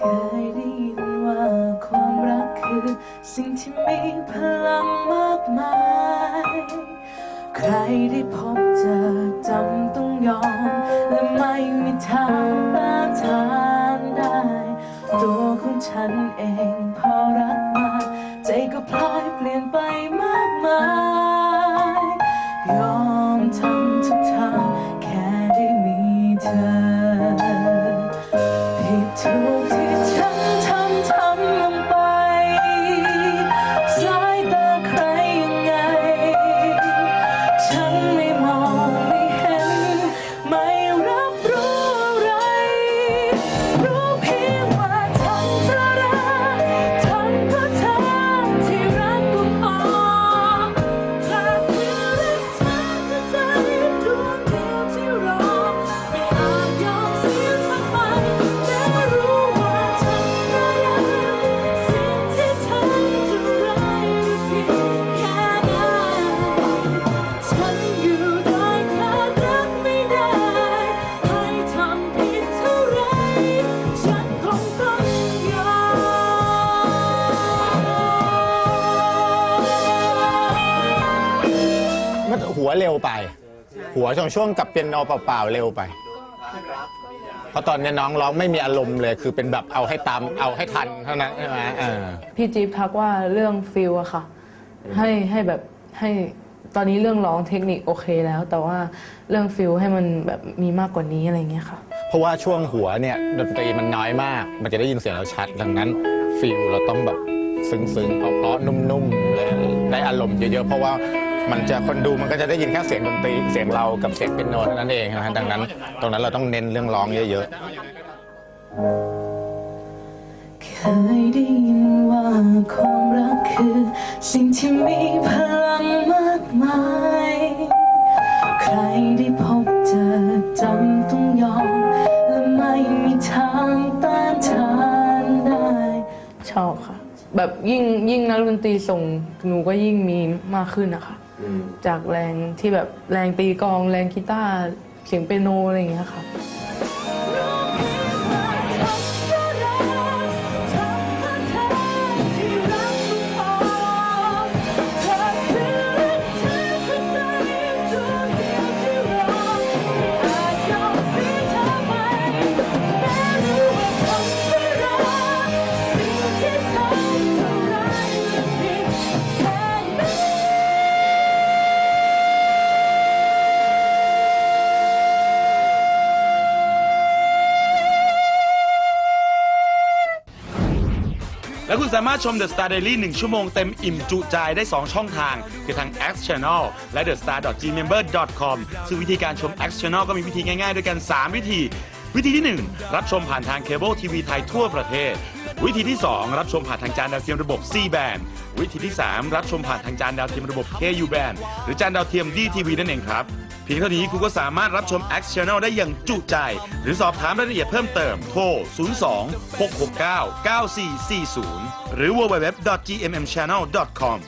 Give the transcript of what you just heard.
เคยได้ยินว่าความรักคือ สิ่งที่มีพลังมากมาย ใครได้พบเจอจำต้องยอม และไม่มีทางต้านทานได้ ตัวของฉันเองพอรักมา ใจก็พลอยเปลี่ยนไป หัวเร็วไป หัวช่วงช่วงกับเปียโนเปล่าๆเร็วไป เพราะตอนนี้น้องร้องไม่มีอารมณ์เลย คือเป็นแบบเอาให้ตามเอาให้ทันเท่านั้นใช่ไหมเออพี่จิ๊บทักว่าเรื่องฟิลอะค่ะ ให้ให้แบบให้ตอนนี้เรื่องร้องเทคนิคโอเคแล้ว แต่ว่าเรื่องฟิลให้มันแบบมีมากกว่านี้อะไรเงี้ยค่ะ เพราะว่าช่วงหัวเนี่ยดนตรีมันน้อยมาก มันจะได้ยินเสียงเราชัด ดังนั้นฟิลเราต้องแบบซึ้งๆเพราะๆนุ่มๆเลยได้อารมณ์เยอะๆเพราะว่า มันจะคนดูมันก็จะได้ยินแค่เสียงดนตรีเสียงเรากับเสียงเป็นโนเท่านั้นเองนะฮะดังนั้น ตรงนั้นเราต้องเน้นเรื่องร้องเยอะๆ เคยได้ยินว่าความรักคือ สิ่งที่มีพลังมากมาย ใครได้พบเจอจำต้องยอม และไม่มีทางต้านทานได้ ชอบค่ะ แบบยิ่งยิ่งนักดนตรีส่งหนูก็ยิ่งมีมากขึ้นนะคะ จากแรงที่แบบแรงตีกองแรงกีตาร์เสียงเปียโนอะไรอย่างเงี้ยค่ะ และคุณสามารถชม The Star Daily 1 ชั่วโมงเต็มอิ่มจุใจได้ 2 ช่องทาง คือทาง X Channel และ The Star Gmember com ซึ่งวิธีการชม X Channel ก็มีวิธีง่ายๆ ด้วยกัน 3 วิธี วิธีที่ 1 รับชมผ่านทางเคเบิลทีวีไทยทั่วประเทศ วิธีที่ 2 รับชมผ่านทางจานดาวเทียมระบบ C band วิธีที่ 3 รับชมผ่านทางจานดาวเทียมระบบ KU band หรือจานดาวเทียม DTV นั่นเองครับ พียงเท่านี้คุณก็สามารถรับชม X Channel ได้อย่างจุใจ หรือสอบถามรายละเอียดเพิ่มเติมโทร 02 669 9440 หรือ www.gmmchannel.com